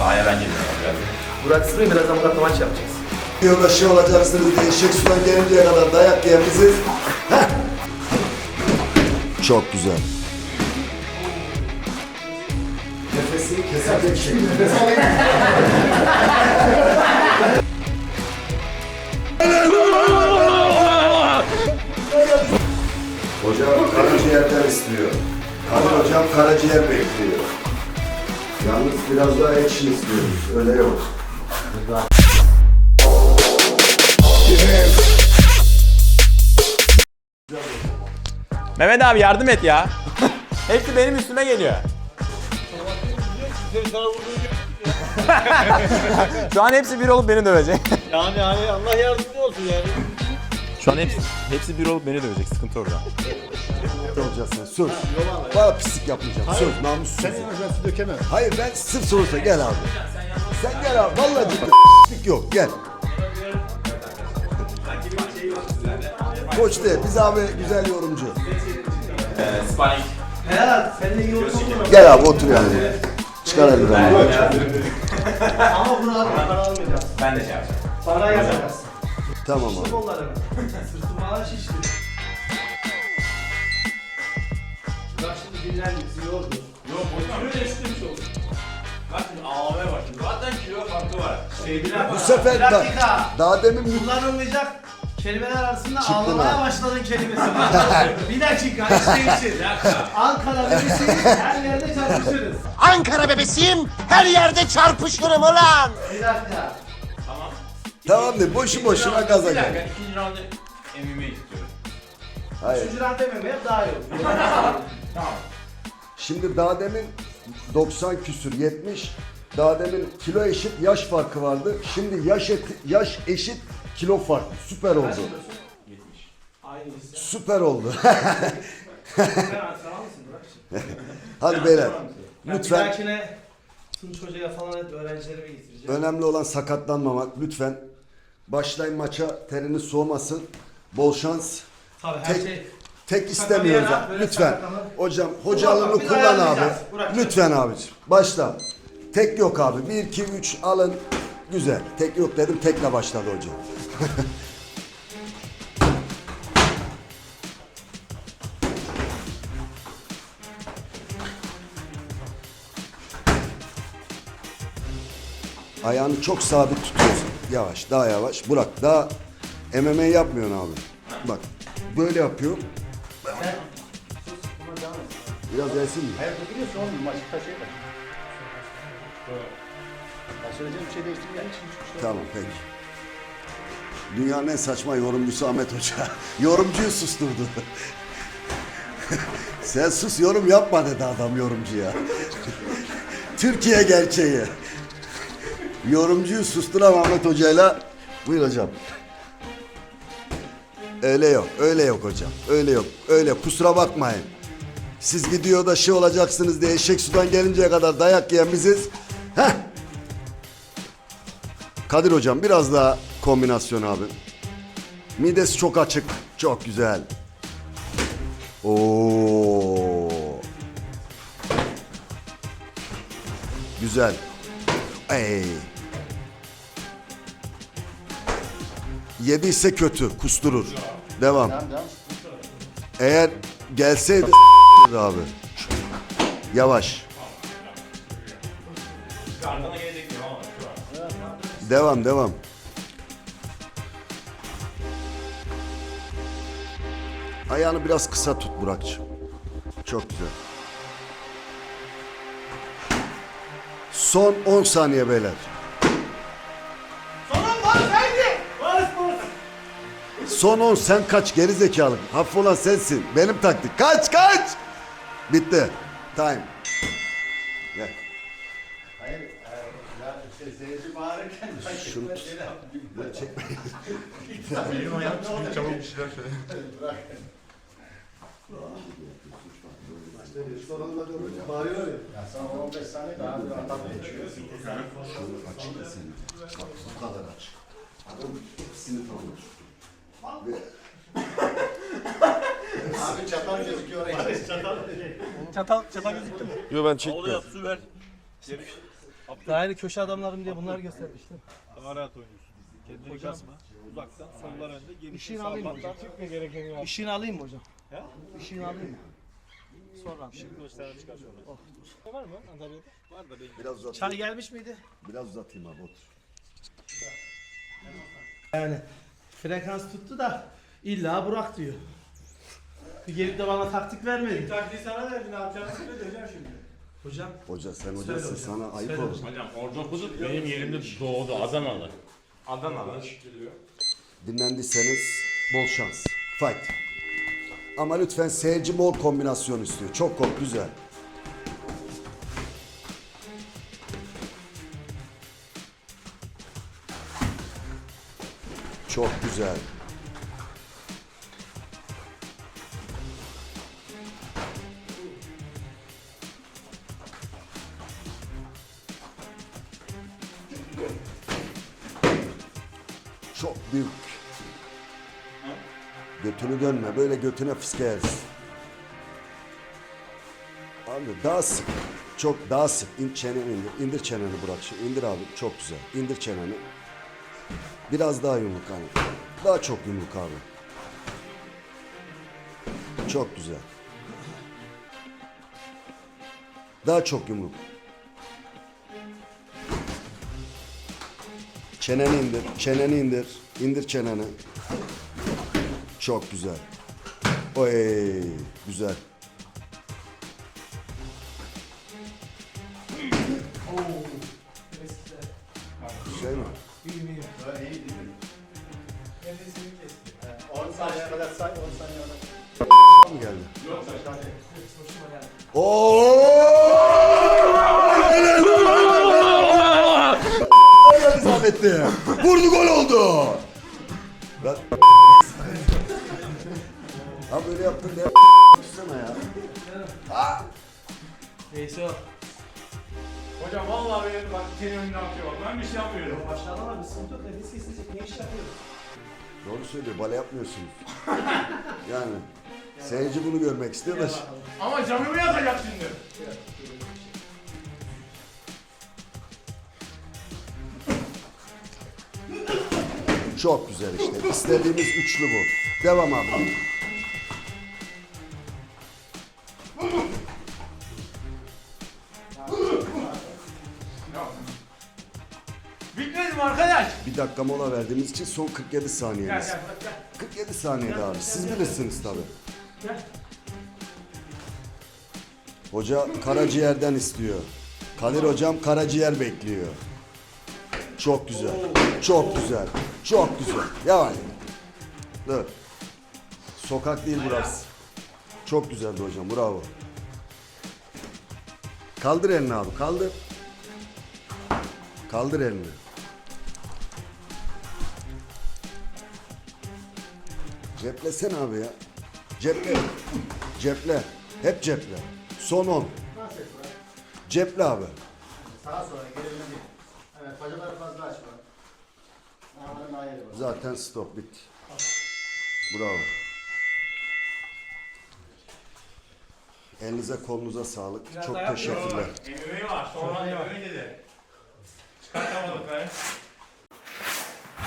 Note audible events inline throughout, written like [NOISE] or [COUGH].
Sahaya ben geliyorum biraz. Burak Sırrı birazdan Murat'la maç yapacağız. Yolda şey olacaksınız diye eşek sudan gelinceye kadar dayak yiyen biziz. Heh. Çok güzel. Nefesini kesecek şekilde. Nefes alayım. Hocam karaciğerden istiyor. Kadir hocam karaciğer bekliyor. Yalnız biraz daha action istiyoruz. Öyle yok. Mehmet abi yardım et ya. [LAUGHS] Hepsi benim üstüme geliyor. [LAUGHS] Şu an hepsi bir olup beni dövecek. Yani yani Allah yardımcı olsun yani. Şu an hepsi, hepsi bir olup beni dövecek. Sıkıntı orada. olacaksın. Söz. Bana pislik yapmayacağım. Söz. Namussuz. Ben su dökemem. Hayır ben sırf sorusa gel abi. Sen gel abi. Vallahi ciddi. Pislik yok. Gel. Koç de biz abi güzel yorumcu. Sparring. Helal, seninle iyi olsun. Gel abi otur yani. Çıkar eldivenini. Ama bunu abi para almayacağız. Ben de şey yapacağım. Para yapacağız. Tamam abi. Sırtım falan şişti. Burak [LAUGHS] şimdi dinlendi, bizi yordu. Yok hocam. Kilo değiştirmiş oldum. Bak şimdi ağlamaya başladım. Zaten kilo farkı var. Sevgiler Bu sefer bak. dakika. Daha demin Kullanılmayacak kelimeler arasında Çıktın ağlamaya ha. başladın kelimesi [LAUGHS] var. bir dakika, hiç değişir. Ankara bebesiyiz, her yerde çarpışırız. Ankara bebesiyim, her yerde çarpışırım ulan. Bir dakika. Tamam de boşu boşuna gaza Bir gel. ikinci roundu MMA'yi tutuyorum. Hayır. Üçüncü round dememeye daha iyi olur. [LAUGHS] Tamam. Şimdi daha demin 90 küsür 70. Daha demin kilo eşit yaş farkı vardı. Şimdi yaş, et, yaş eşit kilo farkı. Süper oldu. Aynıyız. Süper oldu. [LAUGHS] Mısın? Hadi beyler. Ben Bir Lütfen dahakine Tunç Hoca'ya falan hep getireceğim. önemli olan sakatlanmamak. Lütfen başlayın maça teriniz soğumasın. Bol şans. Tabii her Tek, şey. tek istemiyoruz. Ha. böyle Lütfen. Hocam hocalığını kullan abi. ayarlayacağız. Burak, Lütfen abiciğim. Başla. Tek yok abi. 1 2 3 alın. Güzel. Tek yok dedim. Tekle başladı hocam. [LAUGHS] Ayağını çok sabit tutuyorsun. Yavaş, daha yavaş. Burak, daha MMA yapmıyorsun abi. Bak, böyle yapıyor. Biraz gelsin mi? Biliyorsun oğlum maçta şey var. Ben söyleyeceğim bir şey şey Tamam, peki. Dünyanın en saçma yorumcusu Ahmet Hoca. [LAUGHS] Yorumcuyu susturdu. [LAUGHS] Sen sus yorum yapma dedi adam yorumcuya. [LAUGHS] Türkiye gerçeği. Yorumcuyu susturan Ahmet Hoca'yla buyur hocam. Öyle yok, öyle yok hocam. Öyle yok, öyle kusura bakmayın. Siz videoda şey olacaksınız diye eşek sudan gelinceye kadar dayak yiyen biziz. Heh. Kadir hocam biraz daha kombinasyon abi. Midesi çok açık. Çok güzel. Oo. Güzel. Ey. Yediyse kötü, kusturur. Devam. Eğer gelseydi abi. Yavaş. Devam, devam. Ayağını biraz kısa tut Burak'cığım. Çok güzel. Son 10 saniye beyler. Sonun var haydi. Barış Barış. Son 10 sen kaç geri zekalı. Hafif olan sensin. Benim taktik. Kaç kaç. Bitti. Time. Gel. Hayır. e, seyirci bağırırken Şunu tut. Benim ayağım çıkıyor çabuk bir şeyler söyle. Bağırıyor ya. Ya sana 15 saniye daha bir geçiyor. Açık da senin. Bak bu kadar açık. Adam hepsini tanır. Ve [LAUGHS] Abi çatal gözüküyor. Çatal, çatal gözüktü mü? Yo ben çekmiyorum. Su ver. Daha yeni köşe adamlarım diye bunları göstermiştim. Daha rahat oynuyorsun. Kendini kasma. Uzaktan sollar önde. Alayım mı hocam? İşini alayım mı hocam? He? İşini alayım mı? Sonra. Şimdi gösteren çıkar sonra. Oh. Var mı Antalya'da? Var da belki. Biraz uzatayım. Çay gelmiş miydi? Biraz uzatayım abi otur. Yani frekans tuttu da illa Burak diyor. Gelip de bana taktik vermedi. Taktiği sana verdi ne yapacağını söyleyeceğim şimdi. Hocam Hoca sen Söyle hocasın hocam. sana ayıp Söyle olur. hocam. Orco Kuduk benim yerimde doğdu Adanalı. Adanalı. Dinlendiyseniz bol şans. Fight. Ama lütfen seyirci bol kombinasyon istiyor. Çok çok güzel. Çok güzel. Çok büyük. Götünü dönme. Böyle götüne fıskayarız. Abi daha sık. Çok daha sık. İn, çeneni indir. İndir çeneni Burak. Şimdi indir abi. Çok güzel. İndir çeneni. Biraz daha yumruk abi. Daha çok yumruk abi. Çok güzel. Daha çok yumruk. Çeneni indir. Çeneni indir. İndir çeneni. Çok güzel. Oy, güzel. Şey mi? 10 saniye kadar say 10 saniye kadar. mı geldi? Oo! Geldi zahmetli. Vurdu gol oldu. Böyle yaptın diye tutsana ya. neyse o. Hocam vallahi benim bak senin önüne atıyor bak. Ben bir şey yapmıyorum. Başladı ama bir sıkıntı yok. Nefes kesilecek. Ne iş yapıyoruz? Doğru söylüyor. Bale yapmıyorsunuz. Yani seyirci bunu görmek istiyor da. Ama camımı yatacak şimdi. Çok güzel işte. İstediğimiz üçlü bu. Devam abi. Dakika mola verdiğimiz için son 47 Gel saniyemiz. gel bak gel. 47 saniyede abi. Siz bilirsiniz tabi. Gel. Hoca karaciğerden istiyor. Kadir hocam karaciğer bekliyor. Çok güzel. Çok güzel. Çok güzel. Yavaş. Dur. Sokak değil burası. Çok güzeldi hocam. Bravo. Kaldır elini abi. Kaldır. Kaldır elini. Ceplesene abi ya. Ceple. Ceple. Hep ceple. Son 10. Ceple abi. Sağa sola değil. Evet bacaları fazla açma. Ayağının ayrı bak. Zaten stop bitti. Bravo. Elinize kolunuza sağlık. Biraz Çok daha teşekkürler. MMA var. Sonra MMA dedi. Çıkartamadık lan.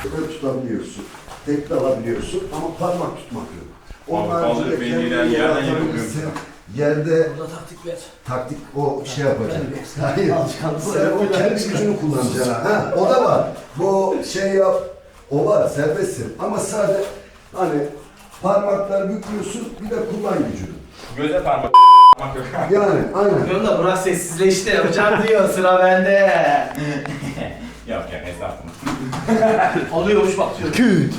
Böyle tutabiliyorsun. Tekli alabiliyorsun ama parmak tutmak yok. Kaldır haricinde beni kendini yerden yere yerden atabilirsin. yapıyorum. Yerde Burada taktik ver. taktik o şey yapacak. [LAUGHS] Hayır. Sen o kendi gücünü kullanacaksın. Ha, o da var. Bu şey yap. O var serbestsin. Ama sadece hani parmakları büküyorsun bir de kullan gücünü. Göze parmak [LAUGHS] yok. Yani aynen. Diyorum da Burak sessizleşti. Hocam diyor sıra bende. Yok ya estağfurullah. Alıyormuş bak diyor. Küt.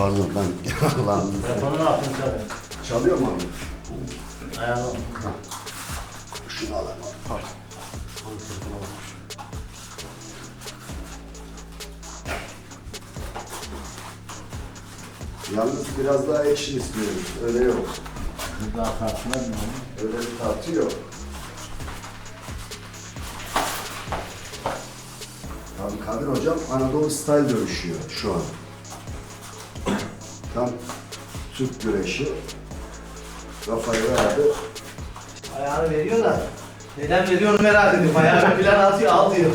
Pardon ben [LAUGHS] Allah'ım. Telefonu ne yaptın sen? Çalıyor mu abi? Ayağını Şunu alalım abi. Pardon. Yalnız biraz daha action istiyoruz. Öyle yok. bir daha tartışmaz mı? Öyle bir tartı yok. Tabii Kadir hocam Anadolu style dövüşüyor şu an. Tam Türk güreşi. Kafayı verdi. Ayağını veriyor da. Neden veriyor onu merak ediyorum. Ayağını plan atıyor al diyor.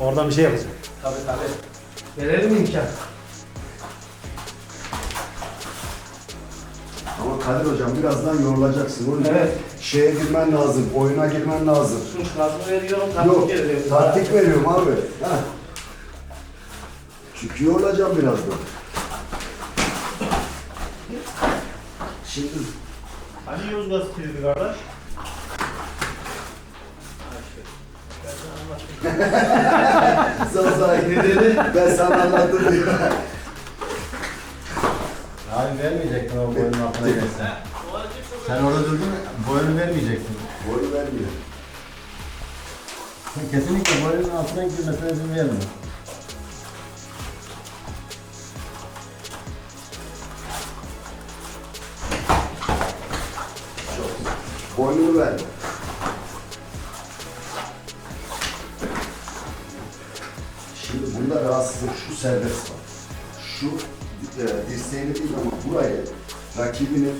Oradan bir şey yapacak. Tabii tabii. Verelim imkan. Ama Kadir hocam birazdan yorulacaksın. Onun için Evet. şeye girmen lazım, oyuna girmen lazım. Şunu şurasını veriyorum. Yok, Taktik veriyorum. taktik veriyorum abi. Ha. Çünkü yorulacağım birazdan. Şimdi Hani Yozgat kilidi kardeş? sana sahibi ben sana anlattım diyor. Abi vermeyecektin o boyunun altına gelsen. Sen orada durdun boyunu vermeyecektin. Boy vermiyor. Sen kesinlikle boyunun altına girmesine izin verme. Boynunu verdi. Şimdi bunda rahatsızlık şu serbest var. Şu e, dirseğini değil ama burayı rakibinin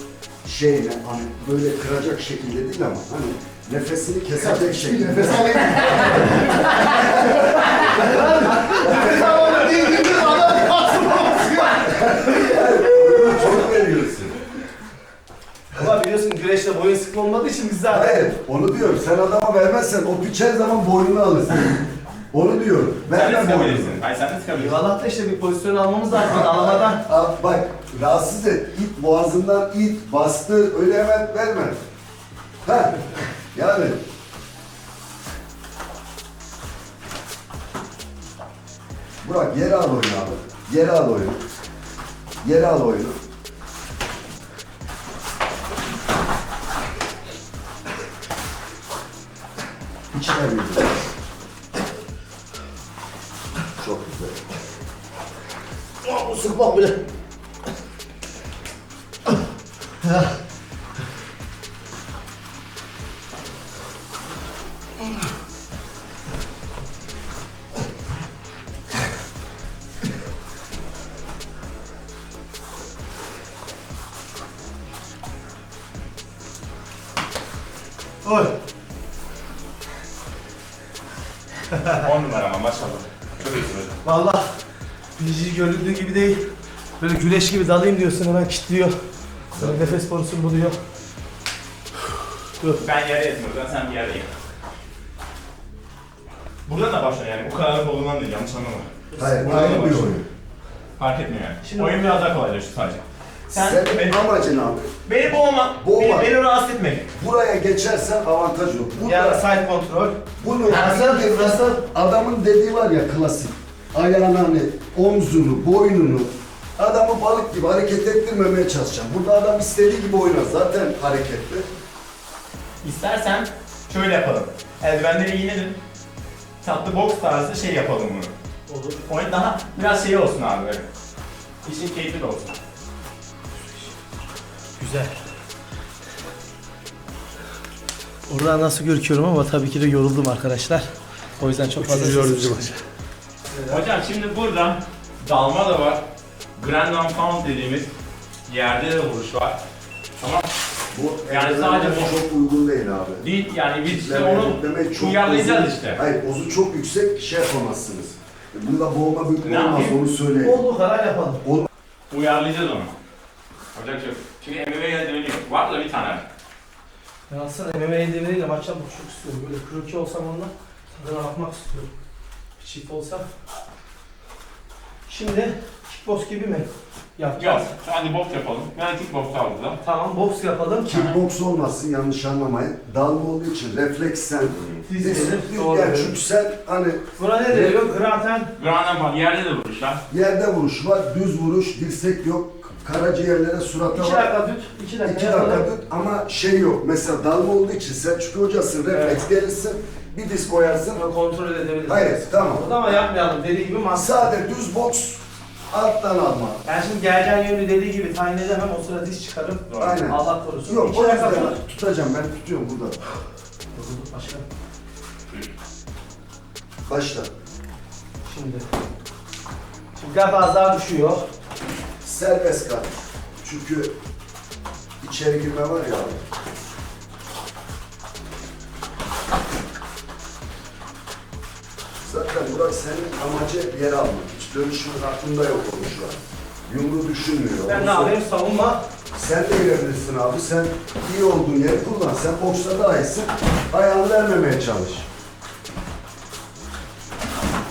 şeyine hani böyle kıracak şekilde değil ama hani nefesini kesecek şekilde. Nefes Çok [LAUGHS] [LAUGHS] olmadığı için biz zaten Hayır, onu diyorum. Sen adama vermezsen o piç her zaman boynunu alırsın. onu diyorum. Sen de Verme boynunu. sıkabilirsin. Hayır sen de sıkabilirsin. Eyvallah da işte bir pozisyon almamız lazım alamadan. Al, [LAUGHS] bak, rahatsız et. İt boğazından it, bastır. Öyle hemen verme. Ha, yani. Burak yere al oyunu abi. Yere al oyunu. Yere al oyunu. İçine bir Çok güzel. Bu sıkmak bile. Birinci görüldüğü gibi değil. Böyle güreş gibi dalayım diyorsun hemen kilitliyor. Böyle nefes borusunu buluyor. Dur. Ben yere yatmıyorum. Ben sen bir yerde yat. Buradan da başla yani. Bu kadar kolundan değil. Yanlış anlama. Hayır, Buradan da bir başla. oyun. Fark etmiyor yani. Şimdi- Oyun biraz daha kolaylaşır sadece. Sen, Senin beni, amacın abi. beni boğma. Boğma. Beni, beni rahatsız etme. Buraya geçersen avantaj yok. Burada Yani side kontrol. bunu Nasıl? Nasıl? adamın dediği var ya klasik. Ayağını hani omzunu, boynunu adamı balık gibi hareket ettirmemeye çalışacağım. Burada adam istediği gibi oynar. Zaten hareketli. İstersen şöyle yapalım. Eldivenleri giyinelim. Tatlı boks tarzı şey yapalım bunu. Olur. Oyun daha biraz şey olsun abi böyle. İşin keyifli de olsun. Güzel. Oradan nasıl görüküyorum ama tabii ki de yoruldum arkadaşlar. O yüzden çok fazla yorucu var. Hocam şimdi burada dalma da var. Grand and Pound dediğimiz yerde de vuruş var. Ama Bu Yani sadece bu- çok uygun değil abi. değil yani biz işte Kitleme, onu kitleme çok uyarlayacağız uzun. işte. Hayır, ozu çok yüksek şey yapamazsınız. Bunda boğma bükme Ne olmaz yapayım? onu söyleyeyim. Olduğu kadar yapalım. Uyarlayacağız onu. Şey yok. Şimdi MMA eldiveni yok. Var da bir tane. Ben aslında MMA eldiveniyle maç yapmak çok istiyorum. Böyle kroki olsam onunla tadına bakmak istiyorum. Çift olsa. Şimdi kickbox gibi mi Yok. yapacağız? Hadi boks yapalım. Ben kickbox tarzında. Tamam boks yapalım. Kickbox olmasın yanlış anlamayın. Dalma olduğu için refleks sen. Diz Biz- gelir, biz- doğru. yani çünkü sen hani Buna ne deniyor? Graten. Grand and Pound yerde de vuruşlar. yerde vuruş var, düz vuruş, dirsek yok, karaciğerlere, surata İki var. dakika tut. iki dakika İki yapalım. dakika tut ama şey yok. Mesela dalma olduğu için Selçuk hocasın, refleks gelirsin, bir diz koyarsın. Bunu kontrol edebiliriz. Hayır, tamam. Ama yapmayalım dediği gibi mantıklı. Sade düz boks, alttan alma. Ben şimdi geleceğin yönü dediği gibi tayin edemem o sırada diz çıkarım. Aynen. Allah korusun. Yok, İki o dakika yüzden tut. tutacağım, ben tutuyorum burada. Başka. Başla. Şimdi. Şimdi biraz daha düşüyor. Serbest kal. Çünkü içeri girme var ya abi. Zaten Burak senin amacı yer almak. Hiç dönüşmek aklında yok onun şu an. Yumruğu düşünmüyor. Ben ne yapayım? Savunma. Sen de girebilirsin abi. Sen iyi olduğun yeri kullan. Sen boksta daha iyisin. Ayağını vermemeye çalış.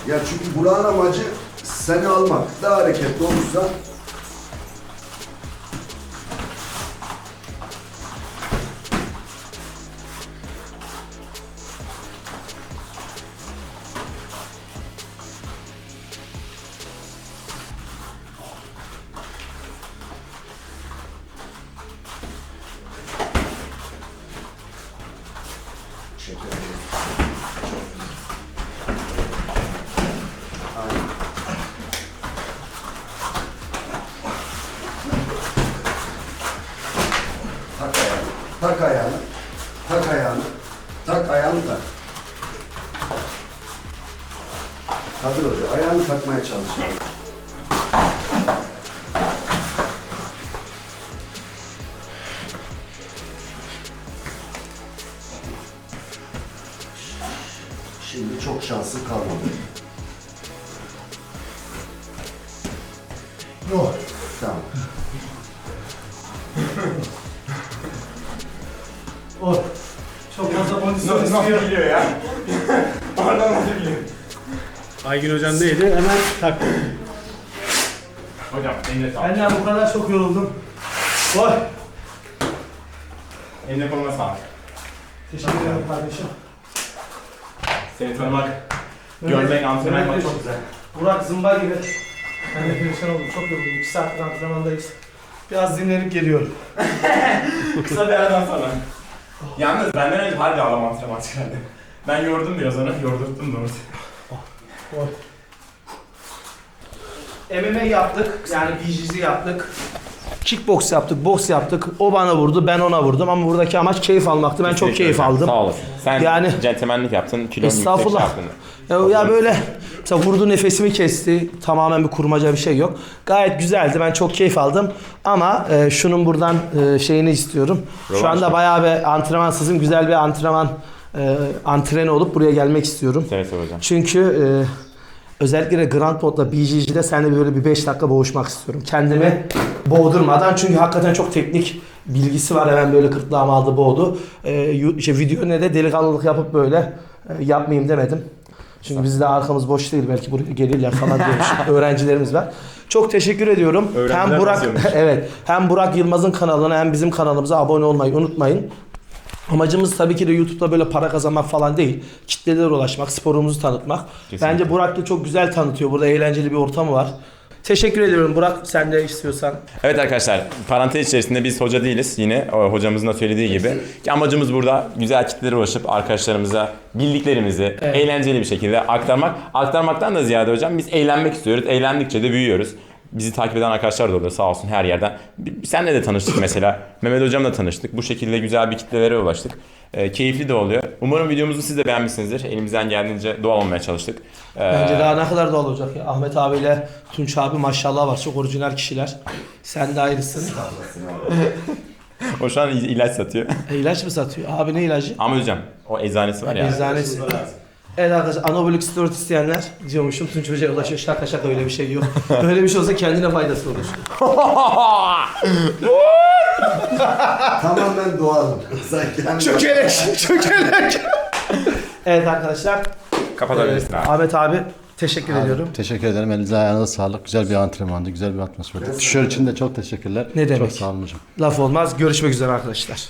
Ya çünkü Burak'ın amacı seni almak. Daha hareketli olursan Şimdi çok şanslı kalmadı. Yok. Tamam. [LAUGHS] Oh. Çok fazla kondisyon istiyor. biliyor ya? Oradan nasıl biliyor? Aygün hocam neydi? Hemen taktım. Hocam eline sağlık. Ben de bu kadar çok yoruldum. Oy. Eline koluna sağlık. Teşekkür ederim kardeşim. Seni tanımak, görmek, antrenman yapmak çok güzel. Burak zımba gibi. Ben de perişan oldum. Çok yoruldum. 2 saattir antrenmandayız. Biraz dinlenip geliyorum. [LAUGHS] Kısa bir aradan sonra. Yalnız benden önce harbi ağlama antrenman çıkardı. Ben yordum biraz onu, yordurttum doğrusu. MMA yaptık. Yani BJJ yaptık. Kickbox yaptık, boks yaptık. O bana vurdu, ben ona vurdum ama buradaki amaç keyif almaktı. Ben çok keyif aldım. Sağ olasın. Sen Yani- centilmenlik yaptın, kilon yüksek Estağfurullah. yaptın. Ya, ya böyle mesela vurdu nefesimi kesti. Tamamen bir kurmaca bir şey yok. Gayet güzeldi. Ben çok keyif aldım. Ama e, şunun buradan e, şeyini istiyorum. Şu Rövanş anda mı? bayağı bir antrenmansızım. Güzel bir antrenman e, antreni olup buraya gelmek istiyorum. Seve seve hocam. Çünkü e, özellikle Grand Pod'la BJJ'de seninle böyle bir 5 dakika boğuşmak istiyorum. Kendimi boğdurmadan çünkü hakikaten çok teknik bilgisi var. Hemen böyle kırtlağımı aldı boğdu. E, yu- işte video ne de delikanlılık yapıp böyle e, yapmayayım demedim. Çünkü biz de arkamız boş değil. Belki buraya gelirler falan diye düşün- [LAUGHS] öğrencilerimiz var. Çok teşekkür ediyorum. Öğrenciler hem Burak yazıyormuş. [LAUGHS] evet hem Burak Yılmaz'ın kanalına hem bizim kanalımıza abone olmayı unutmayın. Amacımız tabii ki de YouTube'da böyle para kazanmak falan değil. Kitlelere ulaşmak, sporumuzu tanıtmak. Kesinlikle. Bence Burak da çok güzel tanıtıyor. Burada eğlenceli bir ortamı var. Teşekkür ediyorum Burak. Sen de istiyorsan. Evet arkadaşlar, parantez içerisinde biz hoca değiliz. Yine hocamızın da söylediği gibi. Ki amacımız burada güzel kitlelere ulaşıp arkadaşlarımıza bildiklerimizi Evet. eğlenceli bir şekilde aktarmak. Aktarmaktan da ziyade hocam biz eğlenmek istiyoruz. Eğlendikçe de büyüyoruz. Bizi takip eden arkadaşlar da oluyor sağ olsun her yerden. Senle de tanıştık mesela. [LAUGHS] Mehmet hocamla tanıştık. Bu şekilde güzel bir kitlelere ulaştık. Ee, keyifli de oluyor. Umarım videomuzu siz de beğenmişsinizdir. Elimizden geldiğince doğal olmaya çalıştık. Ee, Bence daha ne kadar doğal olacak ya. Ahmet abiyle Tunç abi maşallah var. Çok orijinal kişiler. Sen de ayrısın. [LAUGHS] O şu an il- ilaç satıyor. E, ilaç mı satıyor? Abi ne ilacı? Ama hocam o eczanesi var ya. Eczanesi. Evet arkadaşlar anabolik steroid isteyenler diyormuşum Tunç Hoca'ya ulaşıyor. Şaka şaka öyle bir şey yok. öyle bir şey olsa kendine faydası olur. [LAUGHS] Tamamen doğalım. Sen kendi Çökelek, çökelek. evet arkadaşlar. Kapatabilirsin e, abi. Ahmet abi teşekkür ediyorum. Teşekkür ederim. Elinize ayağınıza sağlık. Güzel bir antrenmandı. Güzel bir atmosferdi. Tişört için de çok teşekkürler. Ne demek? Çok sağ olun hocam. Laf olmaz. Görüşmek üzere arkadaşlar.